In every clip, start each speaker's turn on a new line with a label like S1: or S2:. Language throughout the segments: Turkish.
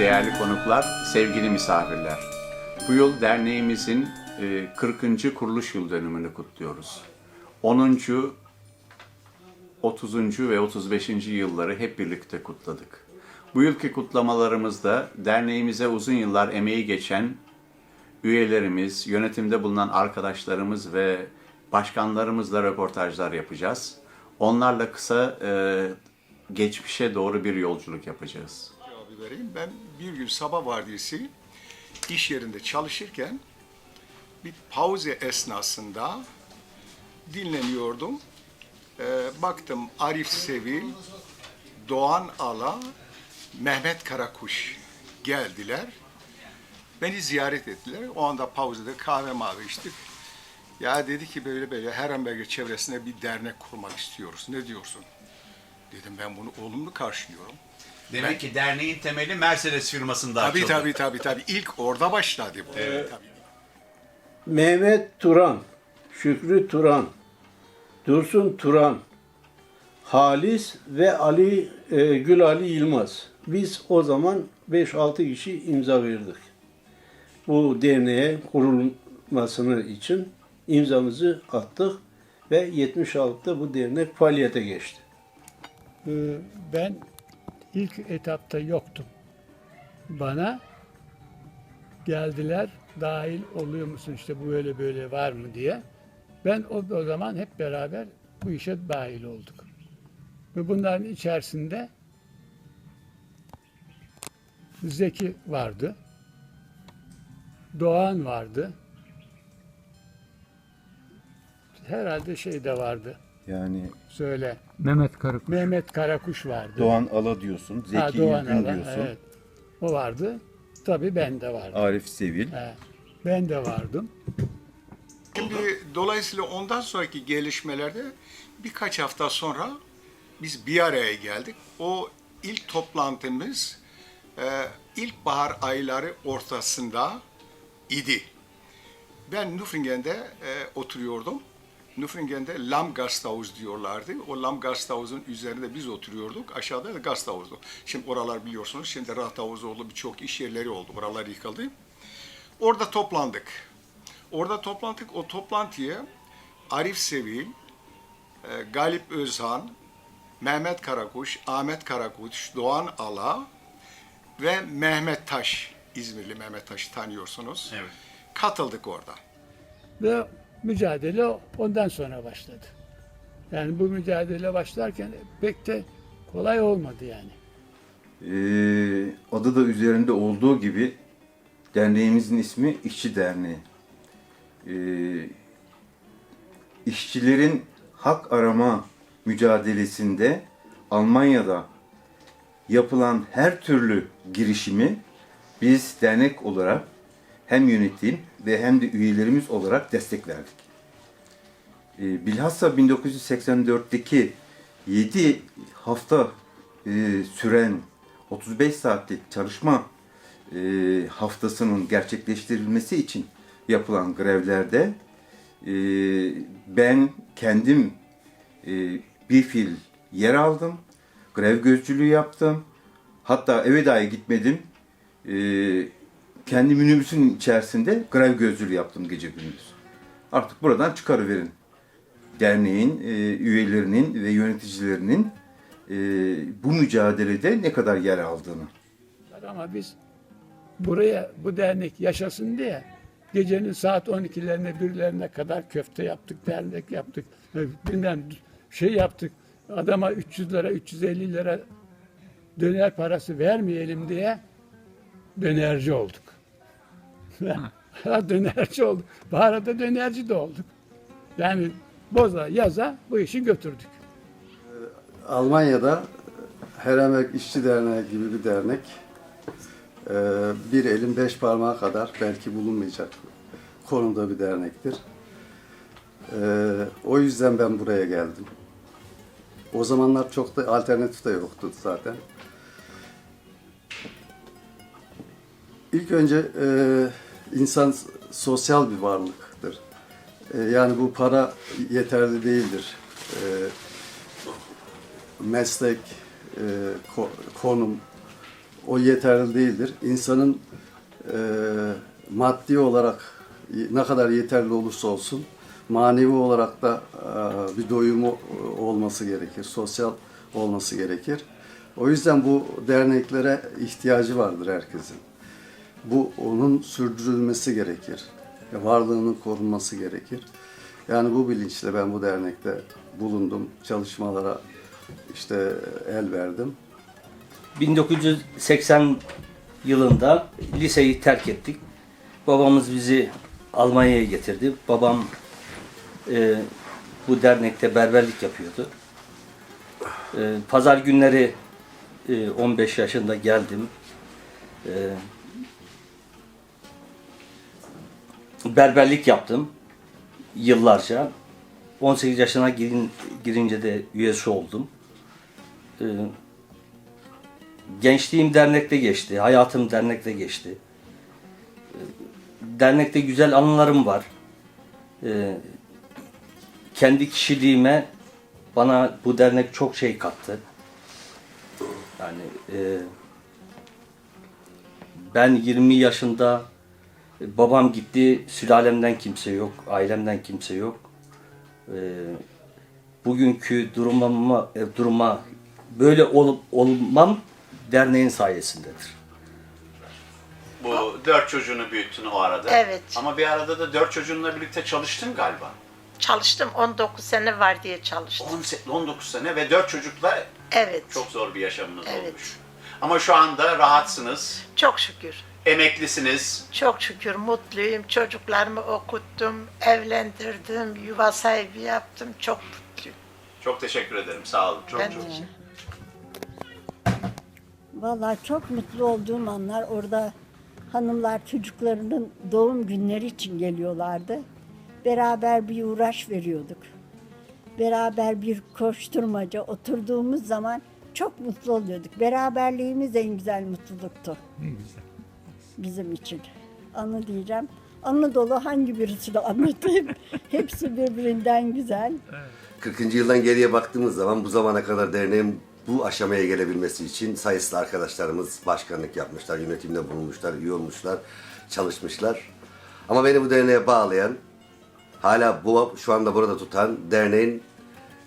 S1: değerli konuklar, sevgili misafirler. Bu yıl derneğimizin e, 40. kuruluş yıl dönümünü kutluyoruz. 10. 30. ve 35. yılları hep birlikte kutladık. Bu yılki kutlamalarımızda derneğimize uzun yıllar emeği geçen üyelerimiz, yönetimde bulunan arkadaşlarımız ve başkanlarımızla röportajlar yapacağız. Onlarla kısa e, geçmişe doğru bir yolculuk yapacağız.
S2: Vereyim. Ben bir gün sabah vardiyası iş yerinde çalışırken bir pauze esnasında dinleniyordum. Ee, baktım Arif Sevil, Doğan Ala, Mehmet Karakuş geldiler. Beni ziyaret ettiler. O anda pauzede kahve mavi içtik. Ya dedi ki böyle böyle Herrenberger çevresinde bir dernek kurmak istiyoruz. Ne diyorsun? Dedim ben bunu olumlu karşılıyorum.
S1: Demek ki derneğin temeli Mercedes firmasında
S2: Tabii tabii tabii tabii. İlk orada başladı bu. Tabii.
S3: Mehmet Turan, Şükrü Turan, Dursun Turan, Halis ve Ali e, Gül Ali Yılmaz. Biz o zaman 5-6 kişi imza verdik. Bu derneğe kurulmasını için imzamızı attık ve 76'da bu dernek faaliyete geçti.
S4: Ee, ben ilk etapta yoktum. Bana geldiler dahil oluyor musun işte bu böyle böyle var mı diye. Ben o, o zaman hep beraber bu işe dahil olduk. Ve bunların içerisinde Zeki vardı. Doğan vardı. Herhalde şey de vardı.
S5: Yani
S4: Söyle.
S6: Mehmet Karakuş.
S4: Mehmet Karakuş vardı.
S5: Doğan Ala diyorsun, Zeki
S4: Ha, Doğan
S5: İlgün
S4: Alan,
S5: diyorsun,
S4: Evet. O vardı. Tabii ben de vardım.
S5: Arif Sevil.
S4: He, ben de vardım.
S2: Şimdi dolayısıyla ondan sonraki gelişmelerde birkaç hafta sonra biz bir araya geldik. O ilk toplantımız e, ilkbahar ayları ortasında idi. Ben Nüfringen'de e, oturuyordum. Nüfringen'de Lam Gasthaus diyorlardı. O Lam Gasthaus'un üzerinde biz oturuyorduk. Aşağıda da Gasthaus'du. Şimdi oralar biliyorsunuz. Şimdi Rathaus oldu. Birçok iş yerleri oldu. Oralar yıkıldı. Orada toplandık. Orada toplandık. O toplantıya Arif Sevil, e, Galip Özhan, Mehmet Karakuş, Ahmet Karakuş, Doğan Ala ve Mehmet Taş, İzmirli Mehmet Taş'ı tanıyorsunuz.
S1: Evet.
S2: Katıldık orada.
S4: Ve mücadele ondan sonra başladı. Yani bu mücadele başlarken pek de kolay olmadı yani.
S5: Ee, adı da üzerinde olduğu gibi derneğimizin ismi İşçi Derneği. Ee, işçilerin hak arama mücadelesinde Almanya'da yapılan her türlü girişimi biz dernek olarak hem yönetim ve hem de üyelerimiz olarak destek verdik. E, bilhassa 1984'teki 7 hafta süren 35 saatlik çalışma e, haftasının gerçekleştirilmesi için yapılan grevlerde e, ben kendim e, bir fil yer aldım. Grev gözcülüğü yaptım. Hatta eve dahi gitmedim. Kendi minibüsün içerisinde grev gözcülüğü yaptım gece gündüz. Artık buradan çıkarıverin. Derneğin e, üyelerinin ve yöneticilerinin e, bu mücadelede ne kadar yer aldığını.
S4: Ama biz buraya bu dernek yaşasın diye gecenin saat 12'lerine 1'lerine kadar köfte yaptık, dernek yaptık. e, Bilmem şey yaptık. Adama 300 lira, 350 lira döner parası vermeyelim diye dönerci olduk. dönerci olduk. Baharada dönerci de olduk. Yani boza yaza bu işi götürdük.
S7: Almanya'da Heremek İşçi Derneği gibi bir dernek. Ee, Bir elin beş parmağı kadar belki bulunmayacak konumda bir dernektir. Ee, O yüzden ben buraya geldim. O zamanlar çok da alternatif de yoktu zaten. İlk önce e, insan sosyal bir varlıktır. E, yani bu para yeterli değildir. E, meslek, e, ko- konum o yeterli değildir. İnsanın maddi olarak ne kadar yeterli olursa olsun manevi olarak da bir doyumu olması gerekir. Sosyal olması gerekir. O yüzden bu derneklere ihtiyacı vardır herkesin. Bu onun sürdürülmesi gerekir. Varlığının korunması gerekir. Yani bu bilinçle ben bu dernekte bulundum. Çalışmalara işte el verdim.
S6: 1980 yılında liseyi terk ettik. Babamız bizi Almanya'ya getirdi. Babam e, bu dernekte berberlik yapıyordu. E, Pazar günleri e, 15 yaşında geldim. E, berberlik yaptım yıllarca. 18 yaşına girin, girince de üyesi oldum. E, gençliğim dernekte geçti, hayatım dernekte geçti. Ee, Dernekte güzel anılarım var. Ee, Kendi kişiliğime bana bu dernek çok şey kattı. Yani e, ben 20 yaşında babam gitti, sülalemden kimse yok, ailemden kimse yok. Ee, bugünkü durumuma, e, duruma böyle ol, olmam derneğin sayesindedir.
S1: Bu dört çocuğunu büyüttün o arada.
S8: Evet.
S1: Ama bir arada da dört çocuğunla birlikte çalıştın galiba.
S8: Çalıştım 19 sene var diye çalıştım.
S1: 10 se- 19 sene ve dört çocukla
S8: Evet.
S1: çok zor bir yaşamınız
S8: Evet.
S1: olmuş. Ama şu anda rahatsınız,
S8: Çok şükür.
S1: Emeklisiniz.
S8: Çok şükür mutluyum. Çocuklarımı okuttum, evlendirdim, yuva sahibi yaptım. Çok mutluyum.
S1: Çok teşekkür ederim. Sağ olun. Çok
S8: Ben
S1: çok.
S8: de-
S9: Vallahi çok mutlu olduğum anlar orada hanımlar çocuklarının doğum günleri için geliyorlardı. Beraber bir uğraş veriyorduk. Beraber bir koşturmaca oturduğumuz zaman çok mutlu oluyorduk. Beraberliğimiz en güzel mutluluktu. Bizim için. Anı diyeceğim. Anı dolu hangi birisini anlatayım? Hepsi birbirinden güzel.
S10: 40. yıldan geriye baktığımız zaman bu zamana kadar derneğin bu aşamaya gelebilmesi için sayısız arkadaşlarımız başkanlık yapmışlar, yönetimde bulunmuşlar, üye olmuşlar, çalışmışlar. Ama beni bu derneğe bağlayan, hala bu şu anda burada tutan derneğin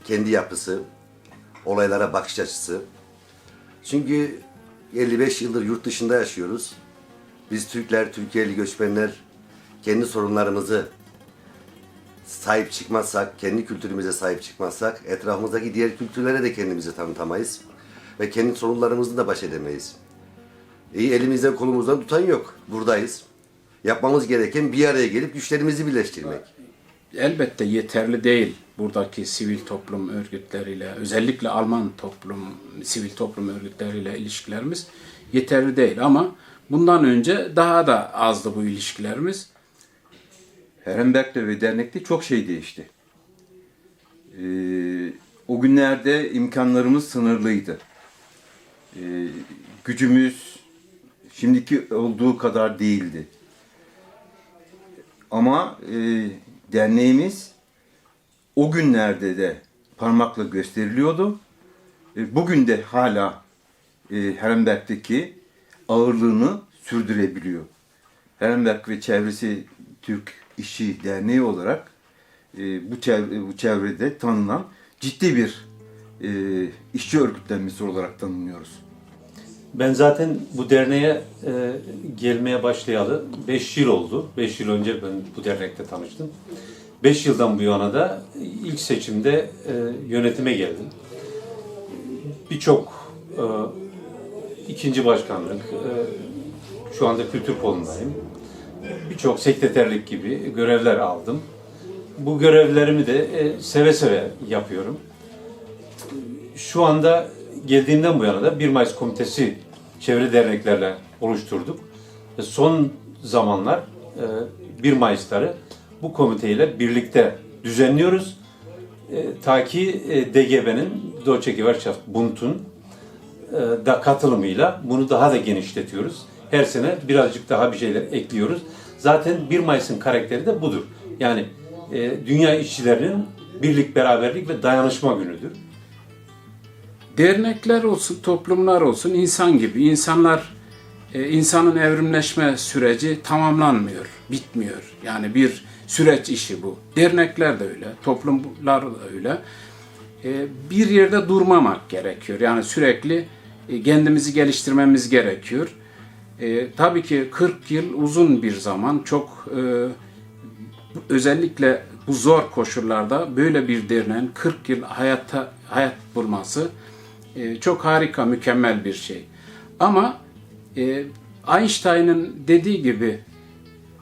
S10: kendi yapısı, olaylara bakış açısı. Çünkü 55 yıldır yurt dışında yaşıyoruz. Biz Türkler, Türkiye'li göçmenler kendi sorunlarımızı sahip çıkmazsak, kendi kültürümüze sahip çıkmazsak etrafımızdaki diğer kültürlere de kendimizi tanıtamayız. Ve kendi sorunlarımızla da baş edemeyiz. İyi elimizden kolumuzdan tutan yok. Buradayız. Yapmamız gereken bir araya gelip güçlerimizi birleştirmek.
S11: elbette yeterli değil buradaki sivil toplum örgütleriyle özellikle Alman toplum sivil toplum örgütleriyle ilişkilerimiz yeterli değil ama bundan önce daha da azdı bu ilişkilerimiz.
S5: Herrenberg'de ve dernekte çok şey değişti. Ee, o günlerde imkanlarımız sınırlıydı. Ee, gücümüz şimdiki olduğu kadar değildi. Ama e, derneğimiz o günlerde de parmakla gösteriliyordu. E, bugün de hala e, Herrenberg'deki ağırlığını sürdürebiliyor. Herrenberg ve çevresi Türk İşçi Derneği olarak e, bu, çevre, bu çevrede tanınan ciddi bir e, işçi örgütlenmesi olarak tanımlıyoruz.
S12: Ben zaten bu derneğe e, gelmeye başlayalı 5 yıl oldu. 5 yıl önce ben bu dernekte tanıştım. 5 yıldan bu yana da ilk seçimde e, yönetime geldim. Birçok e, ikinci başkanlık, e, şu anda kültür kolundayım. Birçok sekreterlik gibi görevler aldım. Bu görevlerimi de e, seve seve yapıyorum. Şu anda geldiğimden bu yana da 1 Mayıs Komitesi çevre derneklerle oluşturduk. Son zamanlar e, 1 Mayıs'ları bu komiteyle birlikte düzenliyoruz. E, ta ki e, DGB'nin Deutsche Gewerkschaft Bund'un da katılımıyla bunu daha da genişletiyoruz. Her sene birazcık daha bir şeyler ekliyoruz. Zaten 1 Mayıs'ın karakteri de budur. Yani e, dünya işçilerinin birlik, beraberlik ve dayanışma günüdür.
S11: Dernekler olsun, toplumlar olsun insan gibi. İnsanlar, e, insanın evrimleşme süreci tamamlanmıyor, bitmiyor. Yani bir süreç işi bu. Dernekler de öyle, toplumlar da öyle. E, bir yerde durmamak gerekiyor. Yani sürekli e, kendimizi geliştirmemiz gerekiyor. E, tabii ki 40 yıl uzun bir zaman. Çok e, özellikle bu zor koşullarda böyle bir derneğin 40 yıl hayatta hayat bulması e, çok harika, mükemmel bir şey. Ama e, Einstein'ın dediği gibi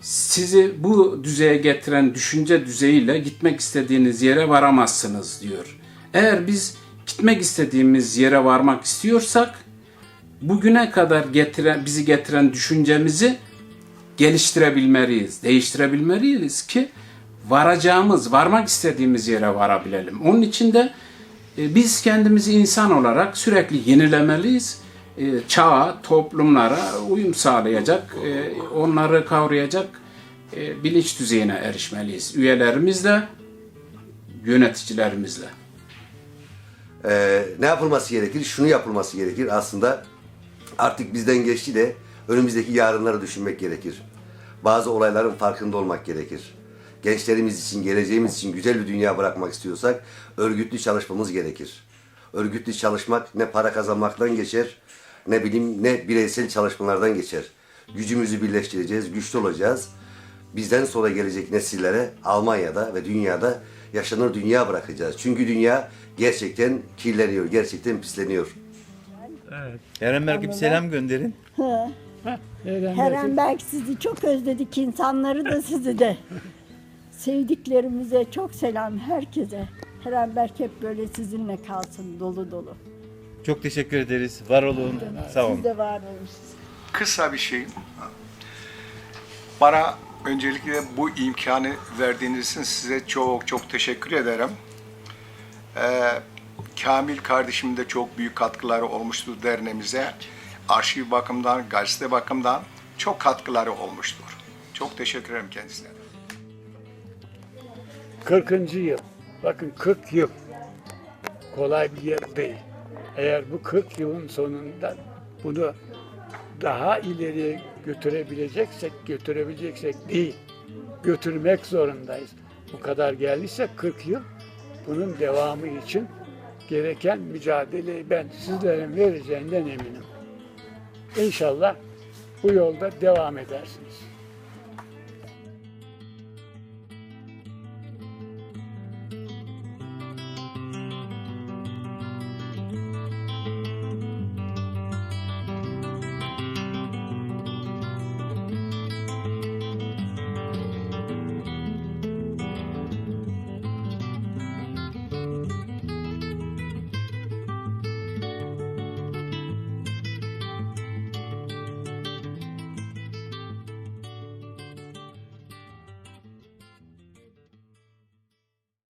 S11: sizi bu düzeye getiren düşünce düzeyiyle gitmek istediğiniz yere varamazsınız diyor. Eğer biz gitmek istediğimiz yere varmak istiyorsak bugüne kadar getiren bizi getiren düşüncemizi geliştirebilmeliyiz, değiştirebilmeliyiz ki varacağımız, varmak istediğimiz yere varabilelim. Onun için de e, biz kendimizi insan olarak sürekli yenilemeliyiz. E, çağa, toplumlara uyum sağlayacak, e, onları kavrayacak e, bilinç düzeyine erişmeliyiz. Üyelerimizle, yöneticilerimizle.
S10: Ee, ne yapılması gerekir? Şunu yapılması gerekir. Aslında artık bizden geçti de önümüzdeki yarınları düşünmek gerekir. Bazı olayların farkında olmak gerekir. Gençlerimiz için, geleceğimiz için güzel bir dünya bırakmak istiyorsak örgütlü çalışmamız gerekir. Örgütlü çalışmak ne para kazanmaktan geçer, ne bileyim ne bireysel çalışmalardan geçer. Gücümüzü birleştireceğiz, güçlü olacağız. Bizden sonra gelecek nesillere Almanya'da ve dünyada yaşanır dünya bırakacağız. Çünkü dünya gerçekten kirleniyor, gerçekten pisleniyor.
S13: Erenberk'e bir selam gönderin.
S9: Hı.
S4: Eren
S9: Herenberg sizi çok özledik, insanları da sizi de. Sevdiklerimize çok selam herkese. Herenberg hep böyle sizinle kalsın dolu dolu.
S13: Çok teşekkür ederiz. Var olun. Sağ olun.
S9: Siz de var olun.
S2: Kısa bir şey. Bana öncelikle bu imkanı verdiğiniz için size çok çok teşekkür ederim. Ee, Kamil kardeşim de çok büyük katkıları olmuştur derneğimize. Arşiv bakımından, gazete bakımından çok katkıları olmuştur. Çok teşekkür ederim kendisine.
S4: 40. yıl. Bakın 40 yıl. Kolay bir yıl değil. Eğer bu 40 yılın sonunda bunu daha ileriye götürebileceksek, götürebileceksek değil, götürmek zorundayız. Bu kadar geldiyse 40 yıl bunun devamı için gereken mücadeleyi ben sizlerin vereceğinden eminim. İnşallah bu yolda devam edersiniz.